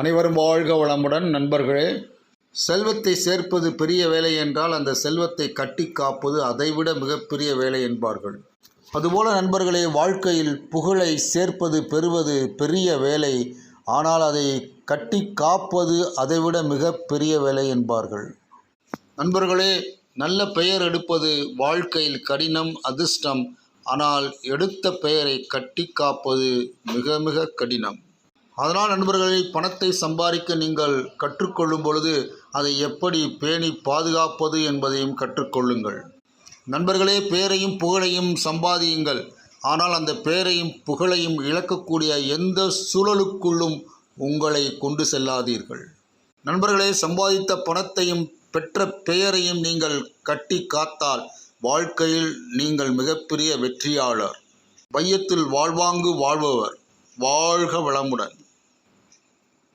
அனைவரும் வாழ்க வளமுடன் நண்பர்களே. செல்வத்தை சேர்ப்பது பெரிய வேலை என்றால் அந்த செல்வத்தை கட்டி காப்பது அதைவிட மிகப்பெரிய வேலை என்பார்கள். அதுபோல நண்பர்களே வாழ்க்கையில் புகழை சேர்ப்பது பெறுவது பெரிய வேலை ஆனால் அதை கட்டி காப்பது அதைவிட மிகப்பெரிய வேலை என்பார்கள். நண்பர்களே நல்ல பெயர் எடுப்பது வாழ்க்கையில் கடினம் அதிர்ஷ்டம் ஆனால் எடுத்த பெயரை கட்டி காப்பது மிக மிக கடினம். அதனால் நண்பர்களே பணத்தை சம்பாதிக்க நீங்கள் கற்றுக்கொள்ளும் பொழுது அதை எப்படி பேணி பாதுகாப்பது என்பதையும் கற்றுக்கொள்ளுங்கள். நண்பர்களே பேரையும் புகழையும் சம்பாதியுங்கள். ஆனால் அந்த பேரையும் புகழையும் இழக்கக்கூடிய எந்த சூழலுக்குள்ளும் உங்களை கொண்டு செல்லாதீர்கள். நண்பர்களே சம்பாதித்த பணத்தையும் பெற்ற பெயரையும் நீங்கள் கட்டி காத்தால் வாழ்க்கையில் நீங்கள் மிகப்பெரிய வெற்றியாளர். மையத்தில் வாழ்வாங்கு வாழ்பவர். வாழ்க வளமுடன்.